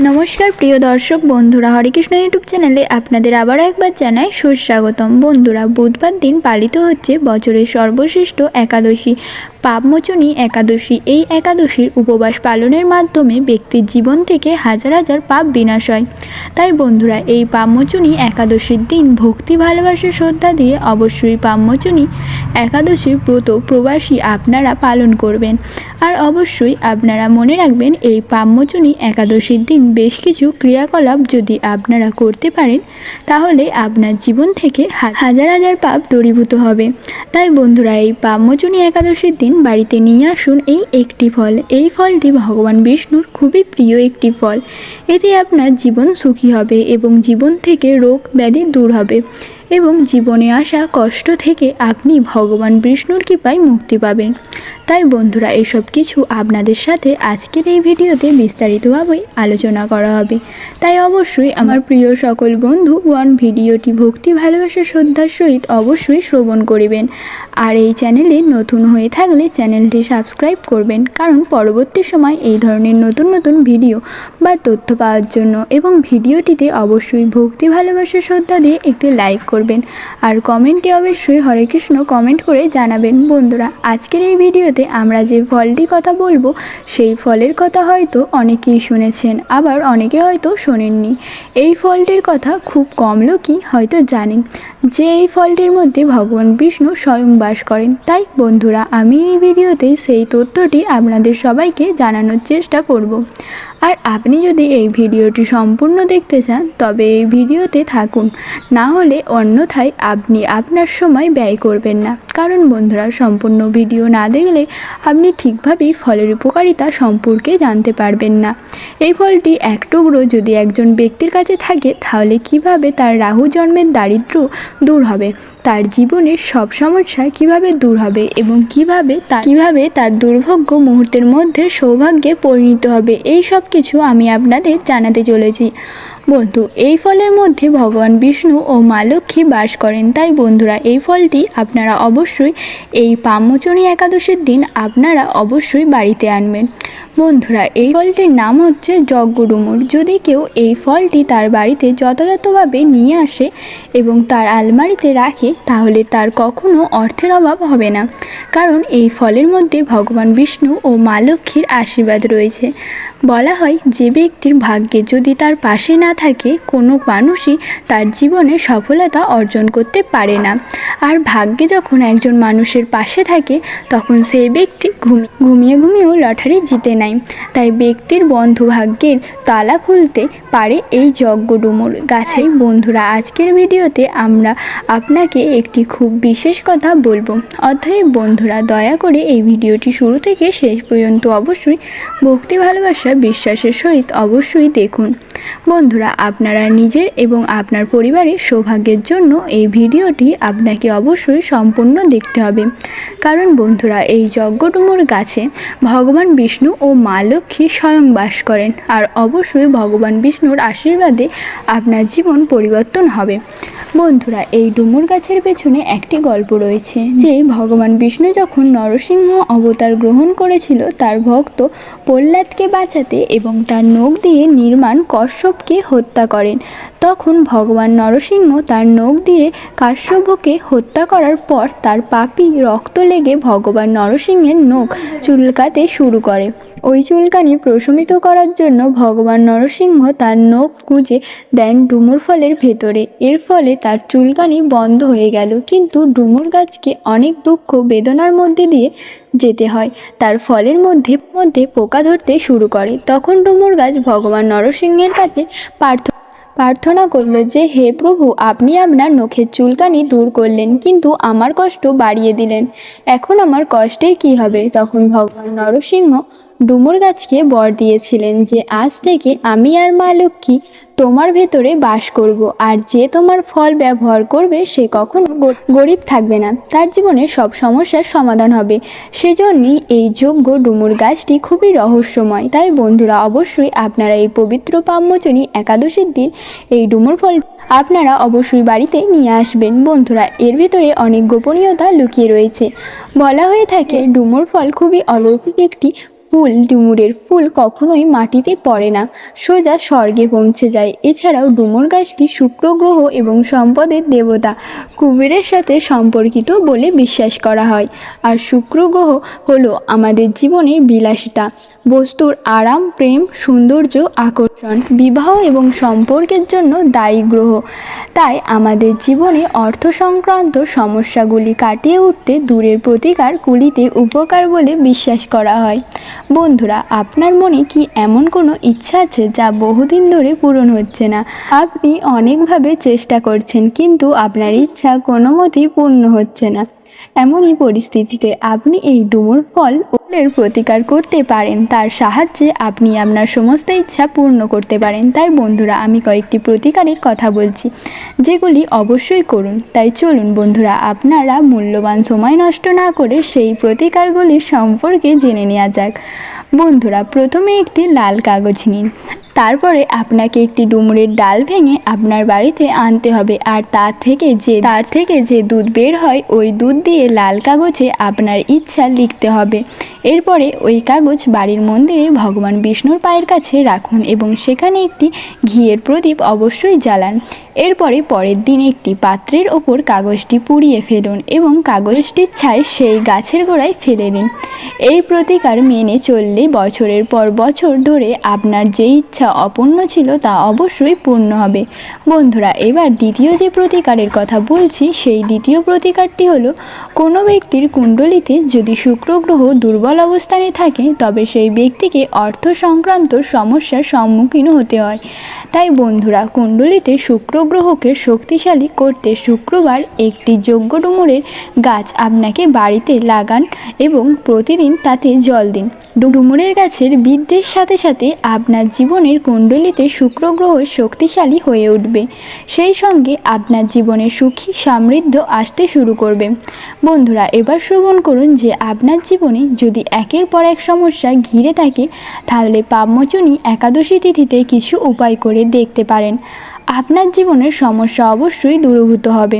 নমস্কার, প্রিয় দর্শক বন্ধুরা হরিকৃষ্ণ ইউটিউব চ্যানেলে আপনাদের আবারও একবার জানাই সুস্বাগতম। বন্ধুরা, বুধবার দিন পালিত হচ্ছে বছরের সর্বশ্রেষ্ঠ একাদশী পাপমোচনী একাদশী এই একাদশীর উপবাস পালনের মাধ্যমে ব্যক্তির জীবন থেকে হাজার হাজার পাপ বিনাশ হয়। তাই বন্ধুরা, এই পাপমোচনী একাদশীর দিন ভক্তি, ভালোবাসা, শ্রদ্ধা দিয়ে অবশ্যই পাপমোচনী একাদশীর ব্রত প্রবাসী আপনারা পালন করবেন। আর অবশ্যই আপনারা মনে রাখবেন, এই পাপমোচনী একাদশীর দিন বেশ কিছু ক্রিয়াকলাপ যদি আপনারা করতে পারেন, তাহলে আপনার জীবন থেকে হাজার হাজার পাপ দূরীভূত হবে। তাই বন্ধুরা, এই পাপমোচনী একাদশীর দিন বাড়িতে নিয়ে আসুন এই একটি ফল। এই ফলটি ভগবান বিষ্ণুর খুবই প্রিয় একটি ফল। এতে আপনার জীবন সুখী হবে এবং জীবন থেকে রোগ ব্যাধি দূর হবে। এবং জীবনে আসা কষ্ট থেকে আপনি ভগবান বিষ্ণুর কৃপায় মুক্তি পাবেন। তাই বন্ধুরা, এসব কিছু আপনাদের সাথে আজকের এই ভিডিওতে বিস্তারিতভাবে আলোচনা করা হবে। তাই অবশ্যই আমার প্রিয় সকল বন্ধু, ওয়ান ভিডিওটি ভক্তি, ভালোবাসা, শ্রদ্ধার সহিত অবশ্যই শ্রবণ করিবেন। আর এই চ্যানেলে নতুন হয়ে থাকলে চ্যানেলটি সাবস্ক্রাইব করবেন, কারণ পরবর্তী সময় এই ধরনের নতুন নতুন ভিডিও বা তথ্য পাওয়ার জন্য এবং ভিডিওটিতে অবশ্যই ভক্তি, ভালোবাসা, শ্রদ্ধা দিয়ে একটি লাইক করবেন। আর কমেন্টে অবশ্যই হরে কৃষ্ণ কমেন্ট করে জানাবেন। বন্ধুরা, আজকের এই ভিডিওতে আমরা যে ফলটি কথা বলব, সেই ফলের কথা হয়তো অনেকেই শুনেছেন, আবার অনেকে হয়তো শোনেননি। এই ফলটির কথা খুব কম লোকই হয়তো জানেন, যে এই ফলটির মধ্যে ভগবান বিষ্ণু স্বয়ং বাস করেন। তাই বন্ধুরা, আমি এই ভিডিওতে সেই তথ্যটি আপনাদের সবাইকে জানানোর চেষ্টা করব। আর আপনি যদি এই ভিডিওটি সম্পূর্ণ দেখতে চান, তবে এই ভিডিওতে থাকুন। না হলে অন্যথায় আপনি আপনার সময় ব্যয় করবেন না। কারণ বন্ধুরা, সম্পূর্ণ ভিডিও না দেখলে আপনি ঠিকভাবেই ফলের উপকারিতা সম্পর্কে জানতে পারবেন না। এই ফলটি এক টুকরো যদি একজন ব্যক্তির কাছে থাকে, তাহলে কীভাবে তার রাহু জন্মের দারিদ্র দূর হবে? তার জীবনের সব সমস্যা কীভাবে দূর হবে? এবং কীভাবে তা কীভাবে তার দুর্ভাগ্য মুহূর্তের মধ্যে সৌভাগ্যে পরিণত হবে? এই সব কিছু আমি আপনাদের জানাতে চলেছি। বন্ধু, এই ফলের মধ্যে ভগবান বিষ্ণু ও মা লক্ষ্মী বাস করেন। তাই বন্ধুরা, এই ফলটি আপনারা অবশ্যই এই পামোচনী একাদশীর দিন আপনারা অবশ্যই বাড়িতে আনবেন। বন্ধুরা, এই ফলটির নাম হচ্ছে যজ্ঞডুমুর। যদি কেউ এই ফলটি তার বাড়িতে যথাযথভাবে নিয়ে আসে এবং তার আলমারিতে রাখে, তাহলে তার কখনো অর্থের অভাব হবে না। কারণ এই ফলের মধ্যে ভগবান বিষ্ণু ও মা লক্ষ্মীর আশীর্বাদ রয়েছে। বলা হয়, যে ব্যক্তির ভাগ্যে যদি তার পাশে না থাকে, কোনো মানুষই তার জীবনে সফলতা অর্জন করতে পারে না। আর ভাগ্যে যখন একজন মানুষের পাশে থাকে, তখন সেই ব্যক্তি ঘুমি- ঘুমিয়ে ঘুমিয়েও লটারি জিতে নেয়। তাই ব্যক্তির বন্ধু ভাগ্যের তালা খুলতে পারে এই যজ্ঞডুমুর। গাছে বন্ধুরা, আজকের ভিডিওতে আমরা আপনাকে একটি খুব বিশেষ কথা বলব। অতএব বন্ধুরা, দয়া করে এই ভিডিওটি শুরু থেকে শেষ পর্যন্ত অবশ্যই ভক্তি ভালোবাসা বিশ্বাসের সহিত অবশ্যই দেখুন। বন্ধুরা, আপনারা নিজের এবং আপনার পরিবারের সৌভাগ্যের জন্য এই ভিডিওটি আপনাকে অবশ্যই সম্পূর্ণ দেখতে হবে। কারণ বন্ধুরা, এই যজ্ঞডুমুর গাছে ভগবান বিষ্ণু ও মা লক্ষ্মী স্বয়ং বাস করেন। আর অবশ্যই ভগবান বিষ্ণুর আশীর্বাদে আপনার জীবন পরিবর্তন হবে। বন্ধুরা, এই ডুমুর গাছের পেছনে একটি গল্প রয়েছে, যে ভগবান বিষ্ণু যখন নরসিংহ অবতার গ্রহণ করেছিল, তার ভক্ত প্রহ্লাদকে বাঁচাতে এবং তার নখ দিয়ে নির্মাণ কশ্যপকে হত্যা করেন। তখন ভগবান নরসিংহ তার নখ দিয়ে কাশ্যপকে হত্যা করার পর তার পাপি রক্ত লেগে ভগবান নরসিংহের নখ চুলকাতে শুরু করে। ওই চুলকানি প্রশমিত করার জন্য ভগবান নরসিংহ তার নখ গুঁজে দেন ডুমুর ফলের ভেতরে। এর ফলে তার চুলকানি বন্ধ হয়ে গেল। কিন্তু ডুমুর গাছকে অনেক দুঃখ, বেদনার মধ্যে দিয়ে যেতে হয়। তার ফলের মধ্যে মধ্যে পোকা ধরতে শুরু করে। তখন ডুমুর গাছ ভগবান নরসিংহের কাছে প্রার্থনা প্রার্থনা করল যে, হে প্রভু, আপনি আপনার নখের চুলকানি দূর করলেন, কিন্তু আমার কষ্ট বাড়িয়ে দিলেন। এখন আমার কষ্টের কি হবে? তখন ভগবান নরসিংহ ডুমুর গাছকে বর দিয়েছিলেন যে, আজ থেকে আমি আর মা লক্ষ্মী তোমার ভেতরে বাস করব, আর যে তোমার ফল ব্যবহার করবে সে কখনো গরিব থাকবে না। তার জীবনে সব সমস্যার সমাধান হবে। সেজন্যই এই যোগ্য ডুমুর গাছটি খুবই রহস্যময়। তাই বন্ধুরা, অবশ্যই আপনারা এই পবিত্র পাম্যচনী একাদশীর দিন এই ডুমুর ফল আপনারা অবশ্যই বাড়িতে নিয়ে আসবেন। বন্ধুরা, এর ভিতরে অনেক গোপনীয়তা লুকিয়ে রয়েছে। বলা হয়ে থাকে, ডুমুর ফল খুবই অলৌকিক একটি ফুল, ডুমুরের ফুল কখনোই মাটিতে পড়ে না। সোজা স্বর্গে পৌঁছে যায়। এছাড়াও ডুমুর গাছটি শুক্র গ্রহ এবং সম্পদের দেবতা, কুবেরের সাথে সম্পর্কিত বলে বিশ্বাস করা হয়। আর শুক্র গ্রহ হলো আমাদের জীবনের বিলাসিতা। বস্তুর আরাম, প্রেম, সৌন্দর্য, আকর্ষণ, বিবাহ এবং সম্পর্কের জন্য দায়ী গ্রহ। তাই আমাদের জীবনে অর্থ সংক্রান্ত সমস্যাগুলি কাটিয়ে উঠতে দূরের প্রতিকার কুলিতে উপকার বলে বিশ্বাস করা হয়। বন্ধুরা, আপনার মনে কি এমন কোনো ইচ্ছা আছে যা বহুদিন ধরে পূরণ হচ্ছে না? আপনি অনেকভাবে চেষ্টা করছেন, কিন্তু আপনার ইচ্ছা কোনো মতেই পূর্ণ হচ্ছে না। এমনই পরিস্থিতিতে আপনি এই ডুমুর ফল ওলের প্রতিকার করতে পারেন। তার সাহায্যে আপনি আপনার সমস্ত ইচ্ছা পূর্ণ করতে পারেন। তাই বন্ধুরা, আমি কয়েকটি প্রতিকারের কথা বলছি, যেগুলি অবশ্যই করুন। তাই চলুন বন্ধুরা, আপনারা মূল্যবান সময় নষ্ট না করে সেই প্রতিকারগুলির সম্পর্কে জেনে নেওয়া যাক। বন্ধুরা, প্রথমে একটি লাল কাগজ নিন। তারপরে আপনাকে একটি ডুমুরের ডাল ভেঙে আপনার বাড়িতে আনতে হবে। আর তার থেকে যে, তার থেকে যে দুধ বের হয়, ওই দুধ দিয়ে লাল কাগজে আপনার ইচ্ছা লিখতে হবে। এরপরে ওই কাগজ বাড়ির মন্দিরে ভগবান বিষ্ণুর পায়ের কাছে রাখুন এবং সেখানে একটি ঘিয়ের প্রদীপ অবশ্যই জ্বালান। এরপরে পরের দিন একটি পাত্রের ওপর কাগজটি পুড়িয়ে ফেলুন এবং কাগজটির ছাই সেই গাছের গোড়ায় ফেলে দিন। এই প্রতিকার মেনে চললে বছরের পর বছর ধরে আপনার যে ইচ্ছা অপূর্ণ ছিল তা অবশ্যই পূর্ণ হবে। বন্ধুরা, এবার দ্বিতীয় যে প্রতিকারের কথা বলছি, সেই দ্বিতীয় প্রতিকারটি হলো, কোনো ব্যক্তির কুণ্ডলিতে যদি শুক্র গ্রহ দুর্বল অবস্থানে থাকে, তবে সেই ব্যক্তিকে অর্থ সংক্রান্ত সমস্যার সম্মুখীন হতে হয়। তাই বন্ধুরা, কুণ্ডলিতে শুক্র গ্রহকে শক্তিশালী করতে শুক্রবার একটি যোগ্য ডুমুরের গাছ আপনাকে বাড়িতে লাগান এবং প্রতিদিন তাতে জল দিন। ডুমুরের গাছের বৃদ্ধির সাথে সাথে আপনার জীবনের কুণ্ডলিতে শুক্র গ্রহ শক্তিশালী হয়ে উঠবে। সেই সঙ্গে আপনার জীবনে সুখী সমৃদ্ধ আসতে শুরু করবে। বন্ধুরা, এবার শ্রবণ করুন যে আপনার জীবনে যদি একের পর এক সমস্যা ঘিরে থাকে, তাহলে পাপমোচনী একাদশী তিথিতে কিছু উপায় করে দেখতে পারেন। আপনার জীবনের সমস্যা অবশ্যই দূরভূত হবে।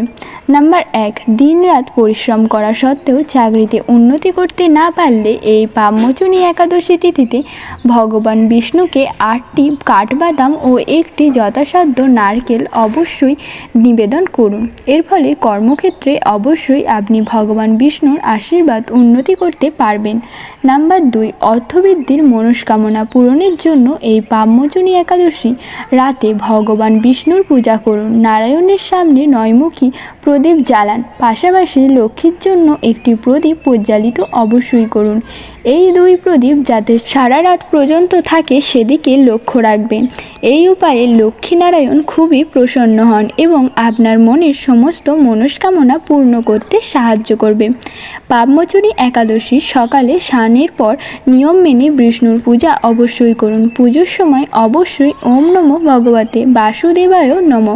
নাম্বার এক, দিনরাত পরিশ্রম করা সত্ত্বেও চাকরিতে উন্নতি করতে না পারলে এই পাপমোচনী একাদশী তিথিতে ভগবান বিষ্ণুকে আটটি কাঠবাদাম ও একটি যথাসাধ্য নারকেল অবশ্যই নিবেদন করুন। এর ফলে কর্মক্ষেত্রে অবশ্যই আপনি ভগবান বিষ্ণুর আশীর্বাদ উন্নতি করতে পারবেন। নাম্বার দুই, অর্থবৃদ্ধির মনস্কামনা পূরণের জন্য এই পাপমোচনী একাদশী রাতে ভগবান বিষ্ণুর পূজা করুন। নারায়ণের সামনে নয়মুখী প্রদীপ জ্বালান। পাশাপাশি লক্ষ্মীর জন্য একটি প্রদীপ প্রজ্বালিত অবশ্যই করুন। এই দুই প্রদীপ যাতে সারা রাত পর্যন্ত থাকে সেদিকে লক্ষ্য রাখবেন। এই উপায়ে লক্ষ্মীনারায়ণ খুবই প্রসন্ন হন এবং আপনার মনের সমস্ত মনস্কামনা পূর্ণ করতে সাহায্য করবে। পাপমোচনী একাদশী সকালে স্নানের পর নিয়ম মেনে বিষ্ণুর পূজা অবশ্যই করুন। পুজোর সময় অবশ্যই ওম নমো ভগবতে বাসুদেবায় নম।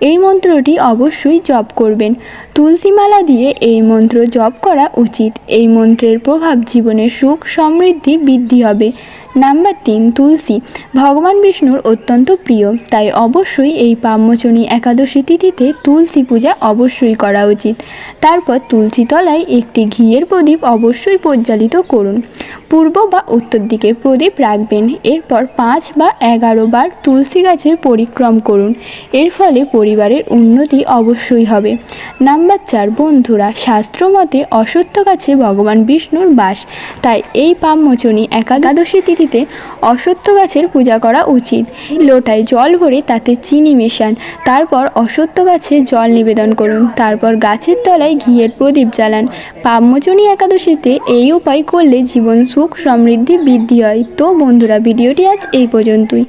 এই মন্ত্রটি অবশ্যই জপ করবেন। তুলসীমালা দিয়ে এই মন্ত্র জপ করা উচিত। এই মন্ত্রের প্রভাব জীবনের সুখ সমৃদ্ধি বৃদ্ধি হবে। নাম্বার তিন, তুলসী। ভগবান বিষ্ণুর অত্যন্ত প্রিয়, তাই অবশ্যই এই পাম্মোচনী একাদশী তিথিতে তুলসী পূজা অবশ্যই করা উচিত। তারপর তুলসী তলায় একটি ঘিয়ের প্রদীপ অবশ্যই প্রজ্বালিত করুন। পূর্ব বা উত্তর দিকে প্রদীপ রাখবেন, এরপর পাঁচ বা এগারো বার তুলসী গাছের পরিক্রম করুন। এর ফলে পরিবারের উন্নতি অবশ্যই হবে। নাম্বার চার, বন্ধুরা, শাস্ত্র মতে অসত্য গাছে ভগবান বিষ্ণুর বাস, তাই এই পামমোচনী একাদশী তিথিতে অশ্বত্থ গাছের পূজা করা উচিত। লোটায় জল ভরে তাতে চিনি মেশান। তারপর অশ্বত্থ গাছে জল নিবেদন করুন। তারপর গাছের তলায় ঘিয়ের প্রদীপ জ্বালান। পামমোচনী একাদশীতে এই উপায় করলে জীবন সুখ সমৃদ্ধি বৃদ্ধি হয়। তো বন্ধুরা, ভিডিওটি আজ এই পর্যন্তই।